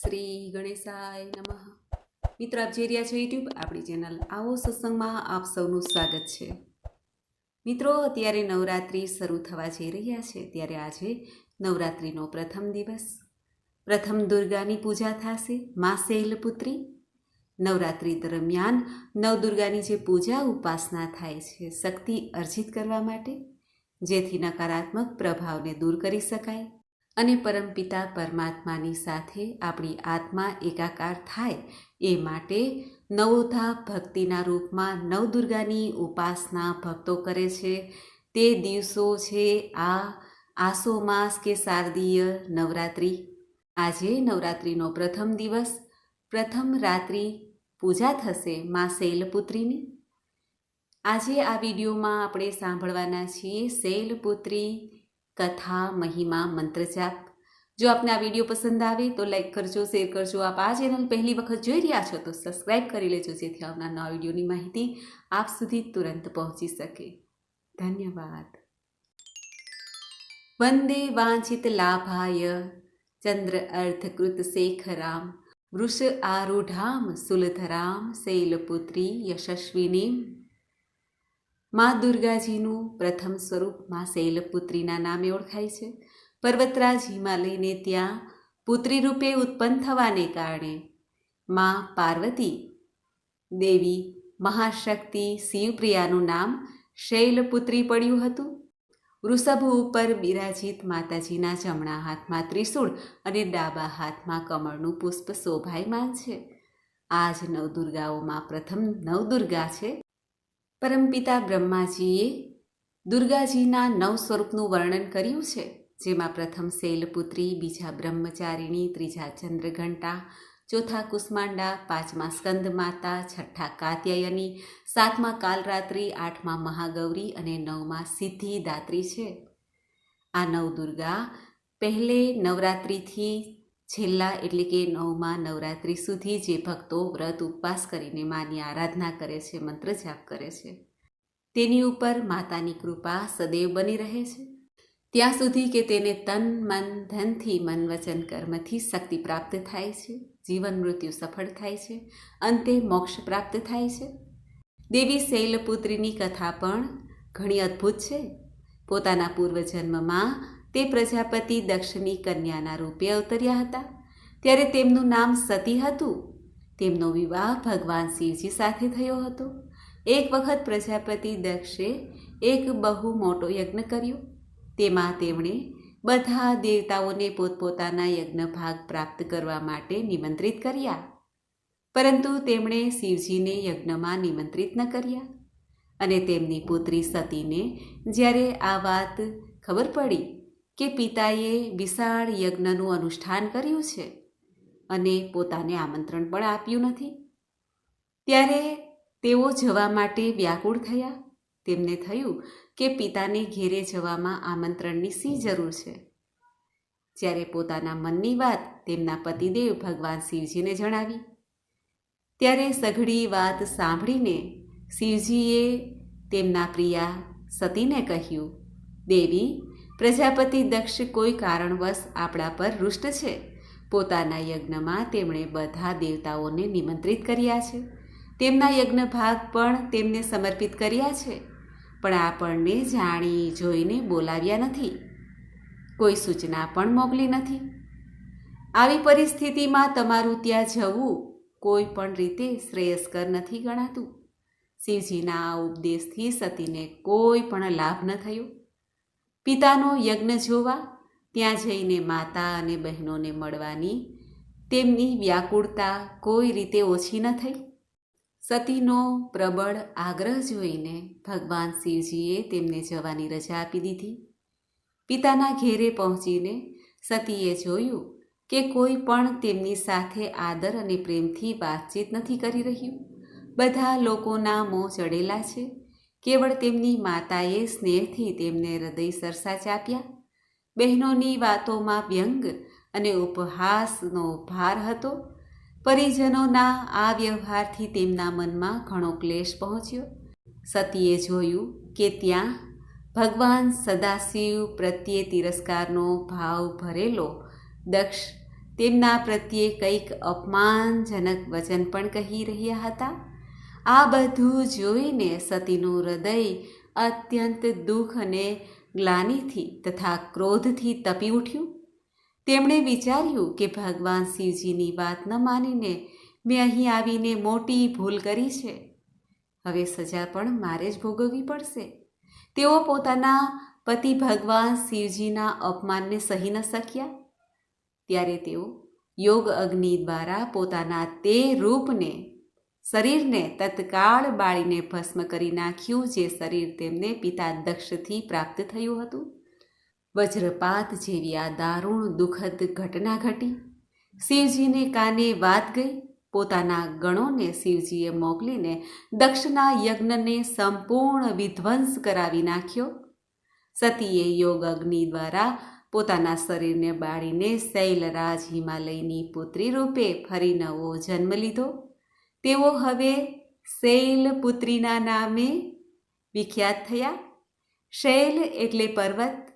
શ્રી ગણેશાય નમઃ. મિત્રો, આપ જોઈ રહ્યા છો યુટ્યુબ આપણી ચેનલ આવો સત્સંગમાં આપ સૌનું સ્વાગત છે. મિત્રો, અત્યારે નવરાત્રિ શરૂ થવા જઈ રહ્યા છે. ત્યારે આજે નવરાત્રિનો પ્રથમ દિવસ. પ્રથમ દુર્ગાની પૂજા થશે, મા શૈલપુત્રી. નવરાત્રિ દરમિયાન નવદુર્ગાની જે પૂજા ઉપાસના થાય છે, શક્તિ અર્જિત કરવા માટે, જેથી નકારાત્મક પ્રભાવને દૂર કરી શકાય. અને પરમપિતા પરમાત્માની સાથે આપણી આત્મા એકાકાર થાય એ માટે નવોધા ભક્તિના રૂપમાં નવદુર્ગાની ઉપાસના ભક્તો કરે છે. તે દિવસો છે આ આસો માસ કે શારદીય નવરાત્રિ. આજે નવરાત્રિનો પ્રથમ દિવસ. પ્રથમ રાત્રિ પૂજા થશે મા શૈલપુત્રીની. આજે આ વિડીયોમાં આપણે સાંભળવાના છીએ શૈલપુત્રી કથા, મહિમા મંત્રજાપ જો આપને આ વીડિયો પસંદ આવે તો લાઈક કરજો, શેર કરજો. આપ આ ચેનલ પહેલી વખત જોઈ રહ્યા છો તો સબસ્ક્રાઈબ કરી લેજો, જેથી આવનાર નવા વિડીયોની માહિતી આપ સુધી તુરંત પહોંચી શકે. ધન્યવાદ. વંદે વાંછિત લાભાય, ચંદ્ર અર્ધકૃત શેખરામ, વૃષ આરૂઢામ સુલધરામ, શૈલપુત્રી યશસ્વિની મા દુર્ગાજીનું પ્રથમ સ્વરૂપ મા શૈલપુત્રીના નામે ઓળખાય છે. પર્વતરાજ હિમાલયને ત્યાં પુત્રી રૂપે ઉત્પન્ન થવાને કારણે મા પાર્વતી દેવી મહાશક્તિ શિવપ્રિયાનું નામ શૈલપુત્રી પડ્યું હતું. વૃષભ ઉપર બિરાજિત માતાજીના જમણા હાથમાં ત્રિશૂળ અને ડાબા હાથમાં કમળનું પુષ્પ શોભાયમાન છે. આ જ નવદુર્ગાઓમાં પ્રથમ નવદુર્ગા છે. પરમપિતા બ્રહ્માજીએ દુર્ગાજીના નવ સ્વરૂપનું વર્ણન કર્યું છે, જેમાં પ્રથમ શૈલપુત્રી, બીજા બ્રહ્મચારિણી, ત્રીજા ચંદ્રઘંટા, ચોથા કુષ્માંડા, પાંચમા સ્કંદ માતા છઠ્ઠા કાત્યાયની, સાતમા કાલરાત્રિ, આઠમા મહાગૌરી અને નવમા સિદ્ધિદાત્રી છે. આ નવ દુર્ગા પહેલે નવરાત્રિથી છેલ્લા એટલે કે નવમા નવરાત્રિ સુધી જે ભક્તો વ્રત ઉપવાસ કરીને માની આરાધના કરે છે મંત્ર જાપ કરે છે, તેની ઉપર માતાની કૃપા સદૈવ બની રહે છે. ત્યાં સુધી કે તેને તન, મન, ધનથી મન વચન કર્મથી શક્તિ પ્રાપ્ત થાય છે, જીવન મૃત્યુ સફળ થાય છે, અંતે મોક્ષ પ્રાપ્ત થાય છે. દેવી શૈલપુત્રીની કથા પણ ઘણી અદ્ભુત છે. પોતાના પૂર્વજન્મમાં તે પ્રજાપતિ દક્ષની કન્યાના રૂપે અવતર્યા હતા. ત્યારે તેમનું નામ સતી હતું. તેમનો વિવાહ ભગવાન શિવજી સાથે થયો હતો. એક વખત પ્રજાપતિ દક્ષે એક બહુ મોટો યજ્ઞ કર્યો. તેમાં તેમણે બધા દેવતાઓને પોતપોતાના યજ્ઞ ભાગ પ્રાપ્ત કરવા માટે નિમંત્રિત કર્યા. પરંતુ તેમણે શિવજીને યજ્ઞમાં નિમંત્રિત ન કર્યા. અને તેમની પુત્રી સતીને જ્યારે આ વાત ખબર પડી કે પિતાએ વિશાળ યજ્ઞનું અનુષ્ઠાન કર્યું છે અને પોતાને આમંત્રણ પણ આપ્યું નથી. ત્યારે તેઓ જવા માટે વ્યાકુળ થયા. તેમને થયું કે પિતાને ઘેરે જવામાં આમંત્રણની શી જરૂર છે. જ્યારે પોતાના મનની વાત તેમના પતિદેવ ભગવાન શિવજીને જણાવી. ત્યારે સઘળી વાત સાંભળીને શિવજીએ તેમના પ્રિયા સતીને કહ્યું, દેવી પ્રજાપતિ દક્ષ કોઈ કારણવશ આપણા પર રુષ્ટ છે. પોતાના યજ્ઞમાં તેમણે બધા દેવતાઓને નિમંત્રિત કર્યા છે. તેમના યજ્ઞ ભાગ પણ તેમને સમર્પિત કર્યા છે. પણ આપણને જાણી જોઈને બોલાવ્યા નથી. કોઈ સૂચના પણ મોકલી નથી. આવી પરિસ્થિતિમાં તમારું ત્યાં જવું કોઈ પણ રીતે શ્રેયસ્કર નથી ગણાતું. શિવજીના ઉપદેશથી સતીને કોઈ પણ લાભ ન થયો. પિતાનો યજ્ઞ જોવા, ત્યાં જઈને માતા અને બહેનોને મળવાની, તેમની વ્યાકુળતા કોઈ રીતે ઓછી ન થઈ. સતીનો પ્રબળ આગ્રહ જોઈને ભગવાન શિવજીએ તેમને જવાની રજા આપી દીધી. પિતાના ઘેરે પહોંચીને સતીએ જોયું કે કોઈ પણ તેમની સાથે આદર અને પ્રેમથી વાતચીત નથી કરી રહ્યું. બધા લોકોના મોં ચડેલા છે. કેવળ તેમની માતાએ સ્નેહથી તેમને હૃદય સરસા ચાપ્યા બહેનોની વાતોમાં વ્યંગ અને ઉપહાસનો ભાર હતો. પરિજનોના આ વ્યવહારથી તેમના મનમાં ઘણો ક્લેશ પહોંચ્યો. સતીએ જોયું કે ત્યાં ભગવાન સદાશિવ પ્રત્યે તિરસ્કારનો ભાવ ભરેલો, દક્ષ તેમના પ્રત્યે કંઈક અપમાનજનક વચન પણ કહી રહ્યા હતા. આ બધું જોઈને સતીનું હૃદય અત્યંત દુઃખ અને ગ્લાનિથી તથા ક્રોધથી તપી ઉઠ્યું. તેમણે વિચાર્યું કે ભગવાન શિવજીની વાત ન માનીને મેં અહીં આવીને મોટી ભૂલ કરી છે. હવે સજા પણ મારે જ ભોગવવી પડશે. તેઓ પોતાના પતિ ભગવાન શિવજીના અપમાનને સહી ન શક્યા. ત્યારે તેઓ યોગ અગ્નિ દ્વારા પોતાના તે રૂપને શરીરને તત્કાળ બાળીને ભસ્મ કરી નાખ્યું જે શરીર તેમને પિતા દક્ષથી પ્રાપ્ત થયું હતું. વજ્રપાત જેવી આ દારૂણ, દુઃખદ ઘટના ઘટી. શિવજીને કાને વાત ગઈ? પોતાના ગણોને શિવજીએ મોકલીને દક્ષના યજ્ઞને સંપૂર્ણ વિધ્વંસ કરાવી નાખ્યો. સતીએ યોગ અગ્નિ દ્વારા પોતાના શરીરને બાળીને શૈલરાજ હિમાલયની પુત્રી રૂપે ફરી નવો જન્મ લીધો. તેઓ હવે શૈલપુત્રીના નામે વિખ્યાત થયા. શૈલ એટલે પર્વત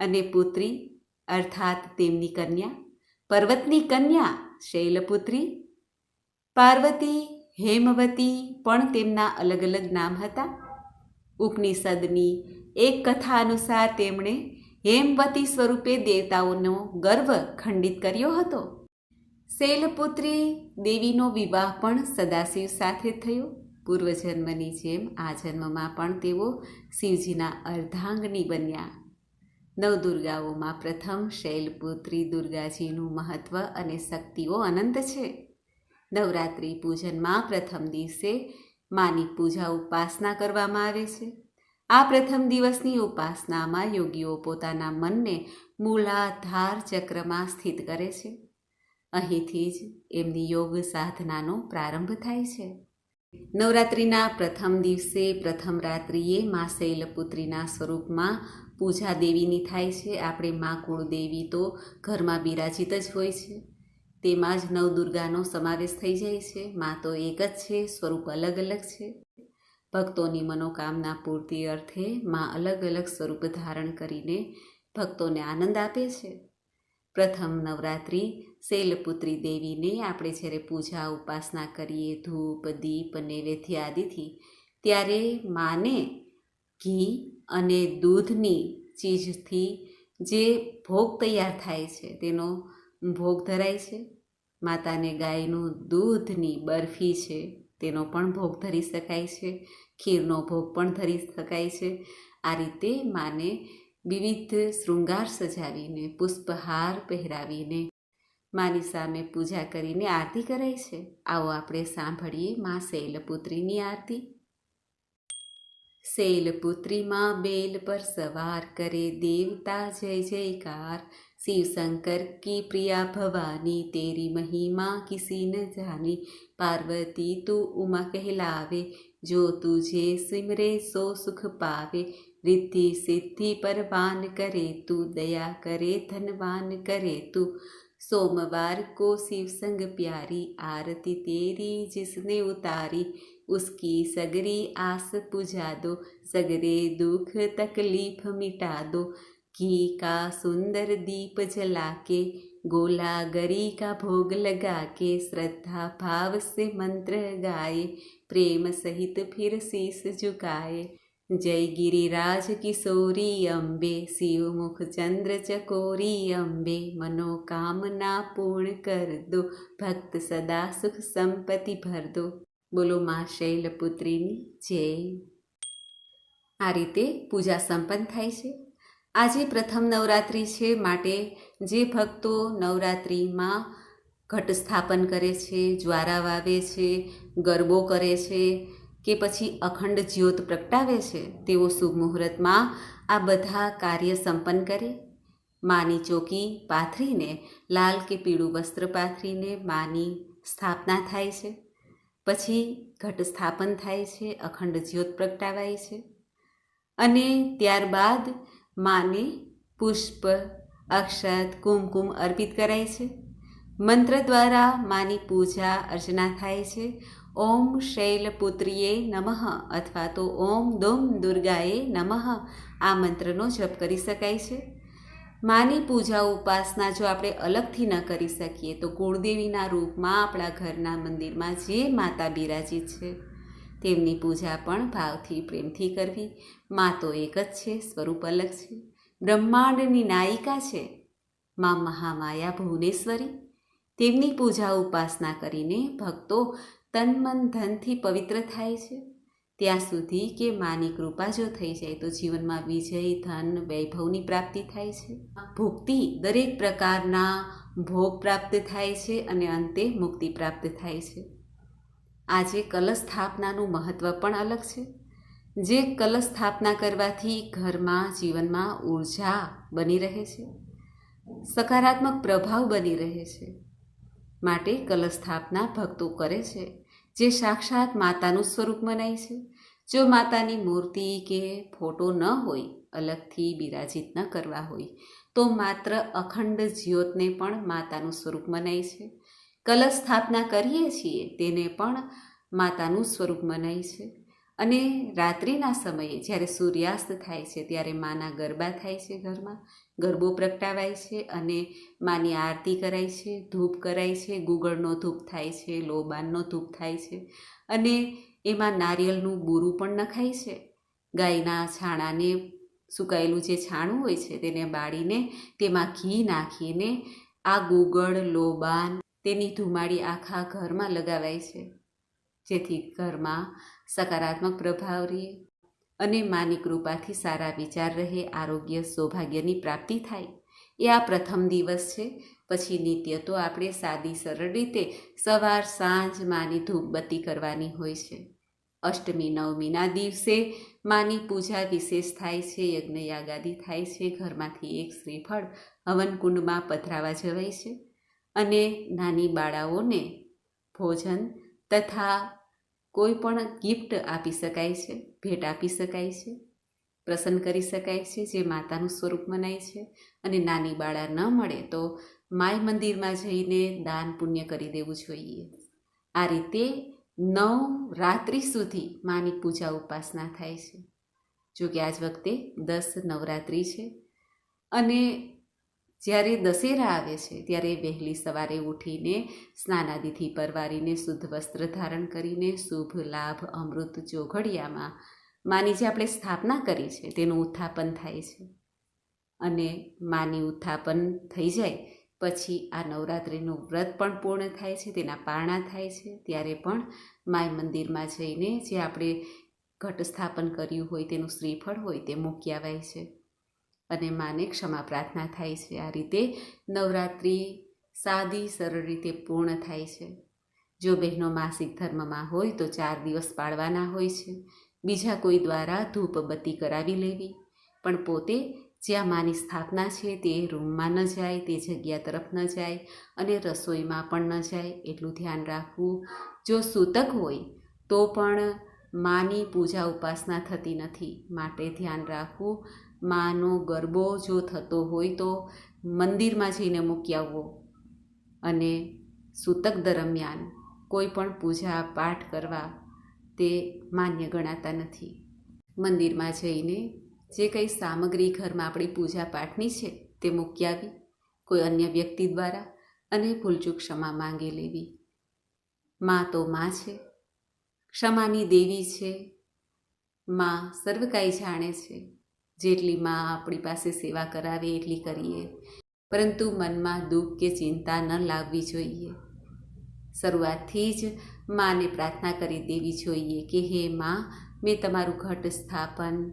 અને પુત્રી, અર્થાત તેમની કન્યા. પર્વતની કન્યા શૈલપુત્રી પાર્વતી, હેમવતી પણ તેમના અલગ અલગ નામ હતા. ઉપનિષદની એક કથા અનુસાર તેમણે હેમવતી સ્વરૂપે દેવતાઓનો ગર્વ ખંડિત કર્યો હતો. શૈલપુત્રી દેવીનો વિવાહ પણ સદાશિવ સાથે થયો. પૂર્વજન્મની જેમ આ જન્મમાં પણ તેઓ શિવજીના અર્ધાંગની બન્યા. નવદુર્ગાઓમાં પ્રથમ શૈલપુત્રી દુર્ગાજીનું મહત્ત્વ અને શક્તિઓ અનંત છે. નવરાત્રિ પૂજનમાં પ્રથમ દિવસે માની પૂજા ઉપાસના કરવામાં આવે છે. આ પ્રથમ દિવસની ઉપાસનામાં યોગીઓ પોતાના મનને મૂલાધાર ચક્રમાં સ્થિત કરે છે. અહીંથી જ એમની યોગ સાધનાનો પ્રારંભ થાય છે. નવરાત્રિના પ્રથમ દિવસે, પ્રથમ રાત્રિએ મા શૈલપુત્રીના સ્વરૂપમાં પૂજા દેવીની થાય છે. આપણે મા કુળદેવી તો ઘરમાં બિરાજિત જ હોય છે. તેમાં જ નવદુર્ગાનો સમાવેશ થઈ જાય છે. મા તો એક જ છે, સ્વરૂપ અલગ અલગ છે. ભક્તોની મનોકામના પૂર્તિ અર્થે મા અલગ અલગ સ્વરૂપ ધારણ કરીને ભક્તોને આનંદ આપે છે. પ્રથમ નવરાત્રિ શૈલપુત્રી દેવીને આપણે જ્યારે પૂજા ઉપાસના કરીએ, ધૂપ, દીપ નૈવેદ્ય આદિથી, ત્યારે માને ઘી અને દૂધની ચીજથી જે ભોગ તૈયાર થાય છે, તેનો ભોગ ધરાય છે. માતાને ગાયનું દૂધની બરફી છે, તેનો પણ ભોગ ધરી શકાય છે, ખીરનો ભોગ પણ ધરી શકાય છે. આ રીતે માને વિવિધ શૃંગાર સજાવીને, પુષ્પહાર પહેરાવીને માની સામે પૂજા કરીને આરતી કરે છે. આવો આપણે સાંભળીએ માં શૈલપુત્રીની આરતી. શૈલપુત્રી માં બેલ પર સવાર કરે દેવતા જય જયકાર. શિવશંકર કી પ્રિયા ભવાની તેરી મહિમા કિસી ન જાની. પાર્વતી તું ઉમા કહેલાવે, જો તુજે સિમરે સો સુખ પાવે. રિદ્ધિ સિદ્ધિ પરવાન કરે તું, દયા કરે ધનવાન કરે તું. सोमवार को शिव संग प्यारी आरती तेरी जिसने उतारी, उसकी सगरी आस पुजा दो, सगरे दुख तकलीफ़ मिटा दो। घी का सुंदर दीप जला के गोला गरी का भोग लगा के श्रद्धा भाव से मंत्र गाए, प्रेम सहित फिर शीस झुकाए। જય ગિરિરાજ કિશોરી અંબે શિવમુખ ચંદ્ર ચકોરી અંબે, મનોકામના પૂર્ણ કર દો, ભક્ત સદા સુખ સંપત્તિ ભર દો. બોલો મા શૈલપુત્રીની જય. આ રીતે પૂજા સંપન્ન થાય છે. આજે પ્રથમ નવરાત્રિ છે માટે જે ભક્તો નવરાત્રિમાં ઘટ સ્થાપન કરે છે, જ્વારા વાવે છે, ગરબો કરે છે કે પછી અખંડ જ્યોત પ્રગટાવે છે, તેઓ શુભ મુહૂર્તમાં આ બધા કાર્ય સંપન્ન કરે. માની ચોકી પાથરીને, લાલ કે પીળું વસ્ત્ર પાથરીને માની સ્થાપના થાય છે. પછી ઘટ સ્થાપન થાય છે, અખંડ જ્યોત પ્રગટાવાય છે. અને ત્યારબાદ માને પુષ્પ, અક્ષત, કુમકુમ અર્પિત કરાય છે. મંત્ર દ્વારા માની પૂજા, અર્ચના થાય છે. ઓમ શૈલપુત્રીએ નમઃ અથવા તો ઓમ દોમ દુર્ગાએ નમઃ આ મંત્રનો જપ કરી શકાય છે. માની પૂજા ઉપાસના જો આપણે અલગથી ન કરી શકીએ, તો કુળદેવીના રૂપમાં આપણા ઘરના મંદિરમાં જે માતા બિરાજિત છે, તેમની પૂજા પણ ભાવથી પ્રેમથી કરવી. મા તો એક જ છે, સ્વરૂપ અલગ છે. બ્રહ્માંડની નાયિકા છે, મા મહામાયા ભુવનેશ્વરી. તેમની પૂજા ઉપાસના કરીને ભક્તો તન મન ધનથી પવિત્ર થાય છે. ત્યાં સુધી કે માની કૃપા જો થઈ જાય તો જીવનમાં વિજય, ધન, વૈભવની પ્રાપ્તિ થાય છે. ભુક્તિ દરેક પ્રકારના ભોગ પ્રાપ્ત થાય છે અને અંતે મુક્તિ પ્રાપ્ત થાય છે. આજે કલશ સ્થાપનાનું મહત્ત્વ પણ અલગ છે. જે કલશ સ્થાપના કરવાથી ઘરમાં, જીવનમાં ઊર્જા બની રહે છે. સકારાત્મક પ્રભાવ બની રહે છે. માટે કલશ સ્થાપના ભક્તો કરે છે. જે સાક્ષાત માતાનું સ્વરૂપ મનાય છે. જો માતાની મૂર્તિ કે ફોટો ન હોય, અલગથી બિરાજિત ન કરવા હોય, તો માત્ર અખંડ જ્યોતને પણ માતાનું સ્વરૂપ મનાય છે. કલશ સ્થાપના કરીએ છીએ, તેને પણ માતાનું સ્વરૂપ મનાય છે. અને રાત્રિના સમયે જ્યારે સૂર્યાસ્ત થાય છે, ત્યારે માના ગરબા થાય છે ઘરમાં. ગરબો પ્રગટાવાય છે અને માની આરતી કરાય છે, ધૂપ કરાય છે, ગુગળનો ધૂપ થાય છે, લોબાનનો ધૂપ થાય છે અને એમાં નારિયેળનું બૂરું પણ નખાય છે. ગાયના છાણાને સુકાયેલું જે છાણું હોય છે તેને બાળીને તેમાં ઘી નાખીને આ ગુગળ, લોબાન તેની ધુમાડી આખા ઘરમાં લગાવાય છે. જેથી ઘરમાં સકારાત્મક પ્રભાવ રહે અને માની કૃપાથી સારા વિચાર રહે, આરોગ્ય સૌભાગ્યની પ્રાપ્તિ થાય. એ આ પ્રથમ દિવસ છે. પછી નિત્ય તો આપણે સાદી સરળ રીતે સવાર, સાંજ માની ધૂપબત્તી કરવાની હોય છે. અષ્ટમી, નવમીના દિવસે માની પૂજા વિશેષ થાય છે યજ્ઞ યાગાદી થાય છે, ઘરમાંથી એક શ્રીફળ હવનકુંડમાં પધરાવા જવાય છે. અને નાની બાળાઓને ભોજન તથા કોઈ પણ ગિફ્ટ આપી શકાય છે, ભેટ આપી શકાય છે, પ્રસન્ન કરી શકાય છે, જે માતાનું સ્વરૂપ મનાય છે અને નાની બાળા ન મળે તો માય મંદિરમાં જઈને દાન પુણ્ય કરી દેવું જોઈએ. આ રીતે નવ રાત્રિ સુધી માની પૂજા ઉપાસના થાય છે. જો કે આજ વખતે દસ નવરાત્રિ છે અને જ્યારે દશેરા આવે છે, ત્યારે વહેલી સવારે ઉઠીને સ્નાનાદિથી પરવારીને શુદ્ધ વસ્ત્ર ધારણ કરીને શુભ લાભ અમૃત ચોઘડિયામાં માની જે આપણે સ્થાપના કરી છે, તેનું ઉત્થાપન થાય છે. અને માની ઉત્થાપન થઈ જાય, પછી આ નવરાત્રિનું વ્રત પણ પૂર્ણ થાય છે, તેના પારણા થાય છે, ત્યારે પણ માય મંદિરમાં જઈને જે આપણે ઘટ સ્થાપન કર્યું હોય, તેનું શ્રીફળ હોય, તે મૂકી આવાય છે. અને માને ક્ષમા પ્રાર્થના થાય છે. આ રીતે નવરાત્રિ સાદી, સરળ રીતે પૂર્ણ થાય છે. જો બહેનો માસિક ધર્મમાં હોય તો ચાર દિવસ પાળવાના હોય છે. બીજા કોઈ દ્વારા ધૂપ બત્તી કરાવી લેવી. પણ પોતે જ્યાં માની સ્થાપના છે તે રૂમમાં ન જાય, તે જગ્યા તરફ ન જાય અને રસોઈમાં પણ ન જાય. એટલું ધ્યાન રાખવું. જો સૂતક હોય તો પણ માની પૂજા ઉપાસના થતી નથી. માટે ધ્યાન રાખવું. માનો ગરબો જો થતો હોય તો મંદિરમાં જઈને મૂકી આવવો. અને સૂતક દરમિયાન કોઈ પણ પૂજા પાઠ કરવા તે માન્ય ગણાતા નથી. મંદિરમાં જઈને જે કંઈ સામગ્રી ઘરમાં આપણી પૂજા પાઠની છે તે મૂકી આવી, કોઈ અન્ય વ્યક્તિ દ્વારા અને ભૂલચૂક ક્ષમા માંગી લેવી. મા તો મા છે, ક્ષમાની દેવી છે, મા સર્વ કાંઈ જાણે છે. જેટલી મા આપણી પાસે સેવા કરાવે એટલી કરીએ. પરંતુ મનમાં દુઃખ કે ચિંતા ન લાવવી જોઈએ. શરૂઆતથી જ માને પ્રાર્થના કરી દેવી જોઈએ કે, હે મા, મેં તમારું ઘટ સ્થાપન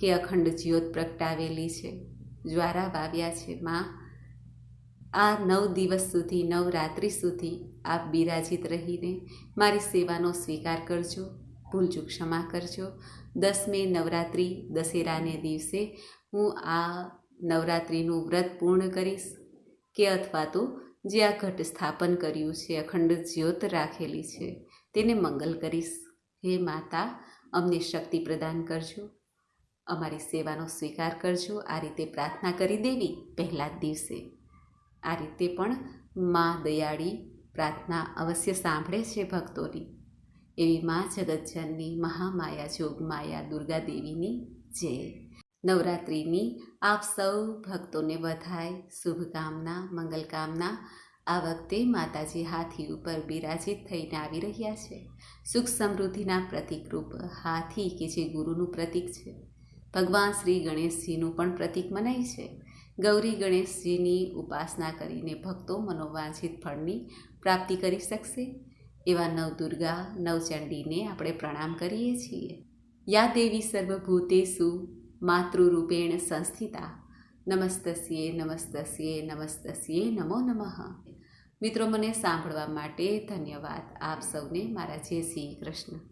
કે અખંડ જ્યોત પ્રગટાવેલી છે. જ્વારા વાવ્યા છે, મા. આ નવ દિવસ સુધી, નવ રાત્રિ સુધી આપ બિરાજિત રહીને મારી સેવાનો સ્વીકાર કરજો. ભૂલચૂક ક્ષમા કરજો. દસમે નવરાત્રિ દશેરાને દિવસે હું આ નવરાત્રિનું વ્રત પૂર્ણ કરીશ કે અથવા તો જે આ ઘટ સ્થાપન કર્યું છે, અખંડ જ્યોત રાખેલી છે, તેને મંગલ કરીશ. હે માતા, અમને શક્તિ પ્રદાન કરજો. અમારી સેવાનો સ્વીકાર કરજો. આ રીતે પ્રાર્થના કરી દેવી પહેલા જ દિવસે. આ રીતે પણ મા દયાળી પ્રાર્થના અવશ્ય સાંભળે છે ભક્તોની. એવી મા જગતજનની મહામાયા જોગમાયા દુર્ગા દેવીની જય નવરાત્રિની આપ સૌ ભક્તોને વધાય શુભકામના, મંગલકામના. આ વખતે માતાજી હાથી ઉપર બિરાજિત થઈને આવી રહ્યા છે. સુખ સમૃદ્ધિના પ્રતિકરૂપ હાથી કે જે ગુરુનું પ્રતીક છે. ભગવાન શ્રી ગણેશજીનું પણ પ્રતીક મનાય છે. ગૌરી ગણેશજીની ઉપાસના કરીને ભક્તો મનોવાંછિત ફળની પ્રાપ્તિ કરી શકશે. એવા નવદુર્ગા, નવચંડીને આપણે પ્રણામ કરીએ છીએ. યા દેવી સર્વભૂતેસુ માતૃરૂપેણ સંસ્થિતા. નમસ્તસ્યે નમસ્તસ્યે નમસ્તસ્યે નમો નમઃ. મિત્રો, મને સાંભળવા માટે ધન્યવાદ. આપ સૌને મારા જય શ્રી કૃષ્ણ.